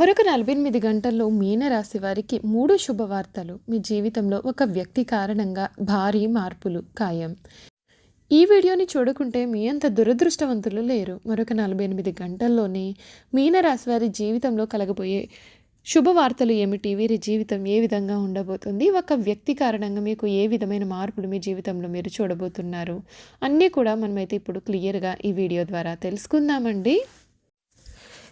మరొక నలభై ఎనిమిది గంటల్లో మీనరాశి వారికి మూడు శుభవార్తలు. మీ జీవితంలో ఒక వ్యక్తి కారణంగా భారీ మార్పులు ఖాయం. ఈ వీడియోని చూడకుంటే మీ అంత దురదృష్టవంతులు లేరు. మరొక నలభై ఎనిమిది గంటల్లోనే మీనరాశి వారి జీవితంలో కలగబోయే శుభవార్తలు ఏమిటి? వీరి జీవితం ఏ విధంగా ఉండబోతుంది? ఒక వ్యక్తి కారణంగా మీకు ఏ విధమైన మార్పులు మీ జీవితంలో మీరు చూడబోతున్నారు? అన్నీ కూడా మనమైతే ఇప్పుడు క్లియర్గా ఈ వీడియో ద్వారా తెలుసుకుందామండి.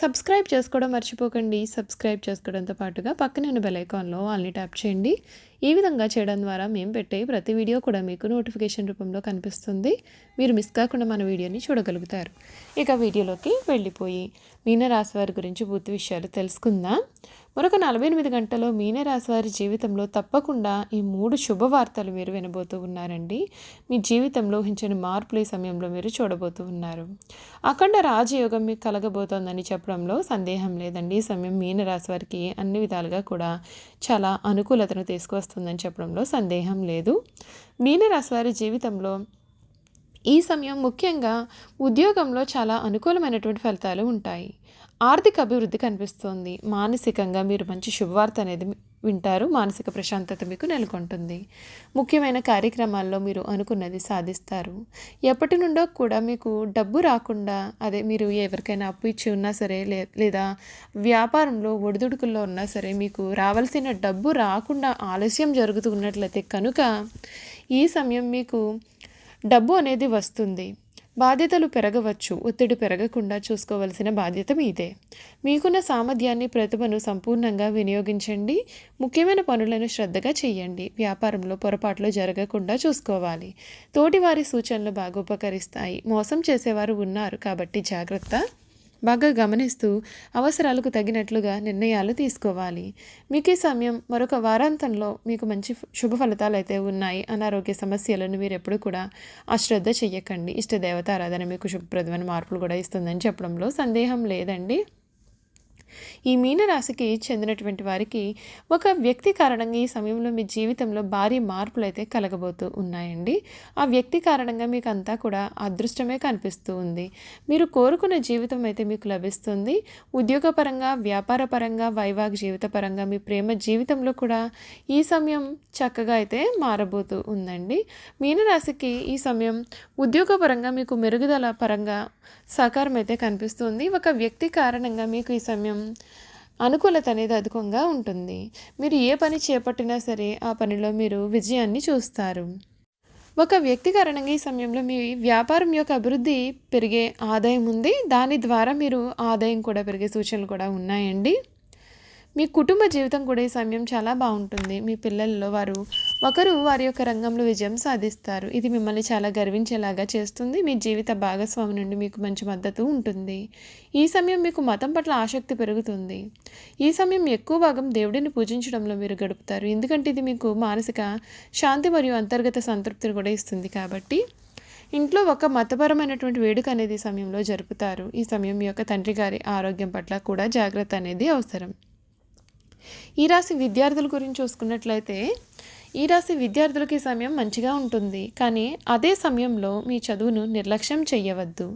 సబ్స్క్రైబ్ చేసుకోవడం మర్చిపోకండి. సబ్స్క్రైబ్ చేసుకోవడంతో పాటుగా పక్కనే ఉన్న బెల్ ఐకాన్లో వాళ్ళని ట్యాప్ చేయండి. ఈ విధంగా చేయడం ద్వారా మేము పెట్టే ప్రతి వీడియో కూడా మీకు నోటిఫికేషన్ రూపంలో కనిపిస్తుంది. మీరు మిస్ కాకుండా మన వీడియోని చూడగలుగుతారు. ఇక వీడియోలోకి వెళ్ళిపోయి మీనరాశి వారి గురించి పూర్తి విషయాలు తెలుసుకుందాం. మరొక నలభై ఎనిమిది గంటలో మీనరాశి వారి జీవితంలో తప్పకుండా ఈ మూడు శుభవార్తలు మీరు వినబోతూ ఉన్నారండి. మీ జీవితంలో ఊహించని మార్పులు ఈ సమయంలో మీరు చూడబోతూ ఉన్నారు. అఖండ రాజయోగం మీకు కలగబోతోందని చెప్పడంలో సందేహం లేదండి. ఈ సమయం మీనరాశి వారికి అన్ని విధాలుగా కూడా చాలా అనుకూలతను తీసుకువస్తుందని చెప్పడంలో సందేహం లేదు. మీనరాశి వారి జీవితంలో ఈ సమయం ముఖ్యంగా ఉద్యోగంలో చాలా అనుకూలమైనటువంటి ఫలితాలు ఉంటాయి. ఆర్థిక అభివృద్ధి కనిపిస్తోంది. మానసికంగా మీరు మంచి శుభవార్త అనేది వింటారు. మానసిక ప్రశాంతత మీకు నెలకొంటుంది. ముఖ్యమైన కార్యక్రమాల్లో మీరు అనుకున్నది సాధిస్తారు. ఎప్పటి నుండో కూడా మీకు డబ్బు రాకుండా అదే మీరు ఎవరికైనా అప్పు ఇచ్చి ఉన్నా సరే లేదా వ్యాపారంలో ఒడిదుడుకుల్లో ఉన్నా సరే మీకు రావాల్సిన డబ్బు రాకుండా ఆలస్యం జరుగుతున్నట్లయితే కనుక ఈ సమయం మీకు డబ్బు అనేది వస్తుంది. బాధ్యతలు పెరగవచ్చు ఒత్తిడి పెరగకుండా చూసుకోవలసిన బాధ్యత మీదే. మీకున్న సామర్థ్యాన్ని ప్రతిభను సంపూర్ణంగా వినియోగించండి. ముఖ్యమైన పనులను శ్రద్ధగా చేయండి. వ్యాపారంలో పొరపాట్లు జరగకుండా చూసుకోవాలి. తోటివారి సూచనలు బాగా ఉపకరిస్తాయి. మోసం చేసేవారు ఉన్నారు కాబట్టి జాగ్రత్త. బాగా గమనిస్తూ అవసరాలకు తగినట్లుగా నిర్ణయాలు తీసుకోవాలి. మీకు ఈ సమయం మరొక వారాంతంలో మీకు మంచి శుభ ఫలితాలు అయితే ఉన్నాయి. అనారోగ్య సమస్యలను మీరు ఎప్పుడు కూడా అశ్రద్ధ చెయ్యకండి. ఇష్ట దేవత ఆరాధన మీకు శుభప్రదమైన మార్పులు కూడా ఇస్తుందని చెప్పడంలో సందేహం లేదండి. ఈ మీనరాశికి చెందినటువంటి వారికి ఒక వ్యక్తి కారణంగా ఈ సమయంలో మీ జీవితంలో భారీ మార్పులు అయితే కలగబోతూ ఉన్నాయండి. ఆ వ్యక్తి కారణంగా మీకు అంతా కూడా అదృష్టమే కనిపిస్తూ ఉంది. మీరు కోరుకున్న జీవితం అయితే మీకు లభిస్తుంది. ఉద్యోగపరంగా వ్యాపార పరంగా వైవాహిక జీవిత పరంగా మీ ప్రేమ జీవితంలో కూడా ఈ సమయం చక్కగా అయితే మారబోతూ ఉందండి. మీనరాశికి ఈ సమయం ఉద్యోగపరంగా మీకు మెరుగుదల పరంగా సహకారం అయితే కనిపిస్తుంది ఒక వ్యక్తి కారణంగా మీకు ఈ సమయం అనుకూలత అనేది అధికంగా ఉంటుంది. మీరు ఏ పని చేపట్టినా సరే ఆ పనిలో మీరు విజయాన్ని చూస్తారు. ఒక వ్యక్తి కారణంగా ఈ సమయంలో మీ వ్యాపారం యొక్క అభివృద్ధి పెరిగే ఆదాయం ఉంది. దాని ద్వారా మీరు ఆదాయం కూడా పెరిగే సూచనలు కూడా ఉన్నాయండి. మీ కుటుంబ జీవితం కూడా ఈ సమయం చాలా బాగుంటుంది. మీ పిల్లల్లో వారు ఒకరు వారి యొక్క రంగంలో విజయం సాధిస్తారు. ఇది మిమ్మల్ని చాలా గర్వించేలాగా చేస్తుంది. మీ జీవిత భాగస్వామి నుండి మీకు మంచి మద్దతు ఉంటుంది. ఈ సమయం మీకు మతం పట్ల ఆసక్తి పెరుగుతుంది. ఈ సమయం ఎక్కువ భాగం దేవుడిని పూజించడంలో మీరు గడుపుతారు. ఎందుకంటే ఇది మీకు మానసిక శాంతి మరియు అంతర్గత సంతృప్తిని కూడా ఇస్తుంది కాబట్టి ఇంట్లో ఒక మతపరమైనటువంటి వేడుక అనేది ఈ సమయంలో జరుపుతారు. ఈ సమయం మీ యొక్క తండ్రి గారి ఆరోగ్యం పట్ల కూడా జాగ్రత్త అనేది అవసరం. ఈ రాశి విద్యార్థుల గురించి చూసుకున్నట్లయితే ఈ రాశి విద్యార్థులకి సమయం మంచిగా ఉంటుంది. కానీ అదే సమయంలో మీ చదువును నిర్లక్ష్యం చేయవద్దు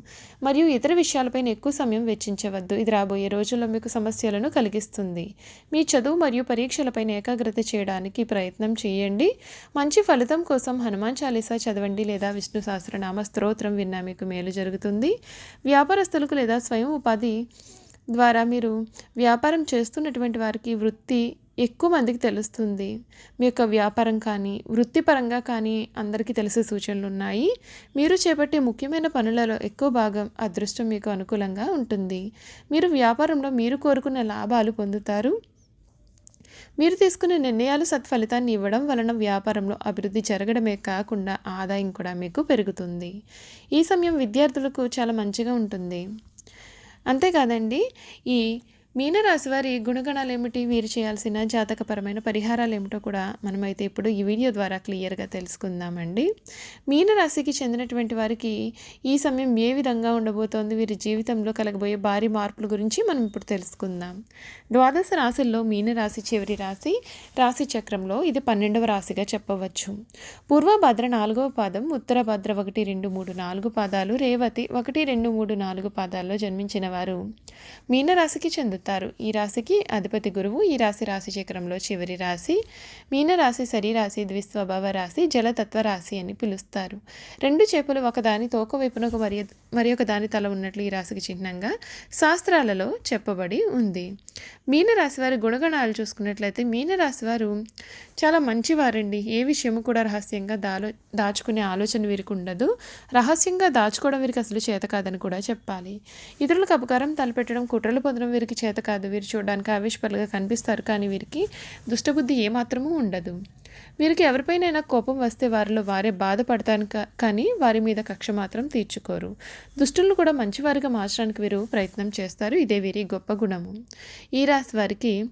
మరియు ఇతర విషయాలపైన ఎక్కువ సమయం వెచ్చించవద్దు. ఇది రాబోయే రోజుల్లో మీకు సమస్యలను కలిగిస్తుంది. మీ చదువు మరియు పరీక్షలపైన ఏకాగ్రత చేయడానికి ప్రయత్నం చేయండి. మంచి ఫలితం కోసం హనుమాన్ చాలీసా చదవండి లేదా విష్ణు సహస్రనామ స్తోత్రం విన్నా మీకు మేలు జరుగుతుంది. వ్యాపారస్తులకు లేదా స్వయం ఉపాధి ద్వారా మీరు వ్యాపారం చేస్తున్నటువంటి వారికి వృత్తి ఎక్కువ మందికి తెలుస్తుంది. మీ యొక్క వ్యాపారం కానీ వృత్తిపరంగా కానీ అందరికీ తెలిసే సూచనలు ఉన్నాయి. మీరు చేపట్టే ముఖ్యమైన పనులలో ఎక్కువ భాగం అదృష్టం మీకు అనుకూలంగా ఉంటుంది. మీరు వ్యాపారంలో మీరు కోరుకున్న లాభాలు పొందుతారు. మీరు తీసుకునే నిర్ణయాలు సత్ఫలితాన్ని ఇవ్వడం వలన వ్యాపారంలో అభివృద్ధి జరగడమే కాకుండా ఆదాయం కూడా మీకు పెరుగుతుంది. ఈ సమయం విద్యార్థులకు చాలా మంచిగా ఉంటుంది. అంతేకాదండి ఈ మీనరాశి వారి గుణగణాలు ఏమిటి? వీరు చేయాల్సిన జాతకపరమైన పరిహారాలు ఏమిటో కూడా మనమైతే ఇప్పుడు ఈ వీడియో ద్వారా క్లియర్గా తెలుసుకుందామండి. మీనరాశికి చెందినటువంటి వారికి ఈ సమయం ఏ విధంగా ఉండబోతోంది? వీరి జీవితంలో కలగబోయే భారీ మార్పుల గురించి మనం ఇప్పుడు తెలుసుకుందాం. ద్వాదశ రాశుల్లో మీనరాశి చివరి రాశి రాశి చక్రంలో ఇది పన్నెండవ రాశిగా చెప్పవచ్చు. పూర్వభద్ర నాలుగవ పాదం ఉత్తర భద్ర ఒకటి రెండు మూడు నాలుగు పాదాలు రేవతి ఒకటి రెండు మూడు నాలుగు పాదాల్లో జన్మించిన వారు మీనరాశికి చెందుతారు. ఈ రాశికి అధిపతి గురువు ఈ రాశి రాశి చక్రంలో చివరి రాశి మీనరాశి శరీరాశి ద్విస్వభావ రాశి జలతత్వ రాశి అని పిలుస్తారు. రెండు చేపలు ఒకదాని తోక వైపునకు ఒక మరి మరి ఒక దాని తల ఉన్నట్లు ఈ రాశికి చిహ్నంగా శాస్త్రాలలో చెప్పబడి ఉంది. మీనరాశి వారి గుణగణాలు చూసుకున్నట్లయితే మీనరాశి వారు చాలా మంచివారండి. ఏ విషయము కూడా రహస్యంగా దాలో దాచుకునే ఆలోచన వీరికి ఉండదు. రహస్యంగా దాచుకోవడం వీరికి అసలు చేత కాదని కూడా చెప్పాలి. ఇతరులకు అపకారం పెట్టడం కుట్రలు పొందడం వీరికి చేత కాదు. వీరు చూడడానికి ఆవేశపరులుగా కనిపిస్తారు కానీ వీరికి దుష్టబుద్ధి ఏమాత్రమూ ఉండదు. వీరికి ఎవరిపైనైనా కోపం వస్తే వారిలో వారే బాధపడతాను కా- కానీ వారి మీద కక్ష మాత్రం తీర్చుకోరు. దుష్టులను కూడా మంచివారిగా మార్చడానికి వీరు ప్రయత్నం చేస్తారు. ఇదే వీరి గొప్ప గుణము. ఈ రాశి వారికి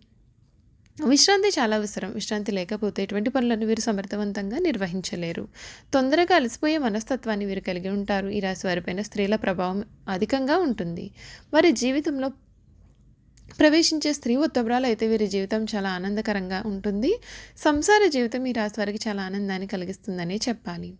విశ్రాంతి చాలా అవసరం. విశ్రాంతి లేకపోతే ఎటువంటి పనులను వీరు సమర్థవంతంగా నిర్వహించలేరు. తొందరగా అలసిపోయే మనస్తత్వాన్ని వీరు కలిగి ఉంటారు. ఈ రాశి వారిపైన స్త్రీల ప్రభావం అధికంగా ఉంటుంది. వారి జీవితంలో ప్రవేశించే స్త్రీ ఉత్తమరాలు అయితే వీరి జీవితం చాలా ఆనందకరంగా ఉంటుంది. సంసార జీవితం ఈ రాశి వారికి చాలా ఆనందాన్ని కలిగిస్తుందని చెప్పాలి.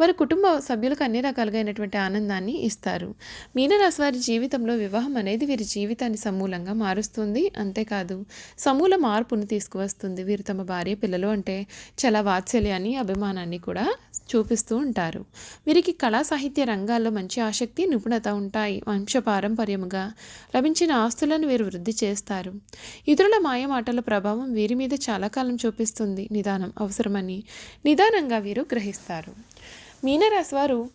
వారి కుటుంబ సభ్యులకు అన్ని రకాలుగా అయినటువంటి ఆనందాన్ని ఇస్తారు. మీనరాశి వారి జీవితంలో వివాహం అనేది వీరి జీవితాన్ని సమూలంగా మారుస్తుంది. అంతేకాదు సమూల మార్పును తీసుకువస్తుంది. వీరు తమ భార్య పిల్లలు అంటే చాలా వాత్సల్యాన్ని అభిమానాన్ని కూడా చూపిస్తూ ఉంటారు. వీరికి కళా సాహిత్య రంగాల్లో మంచి ఆసక్తి నిపుణత ఉంటాయి. వంశపారంపర్యముగా లభించిన ఆస్తులను వీరు వృద్ధి చేస్తారు. ఇతరుల మాయమాటల ప్రభావం వీరి మీద చాలా కాలం చూపిస్తుంది. నిదానం అవసరమని నిదానంగా వీరు గ్రహిస్తారు. మీనరాశి వారు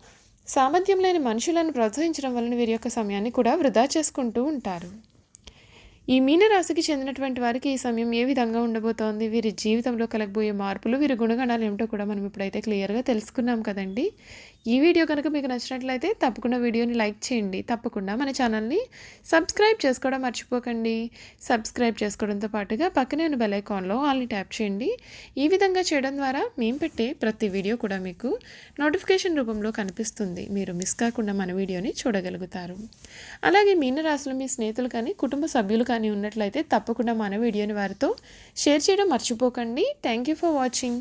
సామర్థ్యం లేని మనుషులను ప్రోత్సహించడం వలన వీరి యొక్క సమయాన్ని కూడా వృధా చేసుకుంటూ ఉంటారు. ఈ మీనరాశికి చెందినటువంటి వారికి ఈ సమయం ఏ విధంగా ఉండబోతోంది? వీరి జీవితంలో కలగబోయే మార్పులు వీరి గుణగణాలు ఏమిటో కూడా మనం ఇప్పుడైతే క్లియర్గా తెలుసుకున్నాం కదండి. ఈ వీడియో కనుక మీకు నచ్చినట్లయితే తప్పకుండా వీడియోని లైక్ చేయండి. తప్పకుండా మన ఛానల్ని సబ్స్క్రైబ్ చేసుకోవడం మర్చిపోకండి. సబ్స్క్రైబ్ చేసుకోవడంతో పాటుగా పక్కనే ఉన్న బెల్ ఐకాన్లో ఆల్ని ట్యాప్ చేయండి. ఈ విధంగా చేయడం ద్వారా మేము పెట్టే ప్రతి వీడియో కూడా మీకు నోటిఫికేషన్ రూపంలో కనిపిస్తుంది. మీరు మిస్ కాకుండా మన వీడియోని చూడగలుగుతారు. అలాగే మీనరాశులు మీ స్నేహితులు కానీ కుటుంబ సభ్యులు కానీ కానీ ఉన్నట్లయితే తప్పకుండా మన వీడియోని వారితో షేర్ చేయడం మర్చిపోకండి. Thank you for watching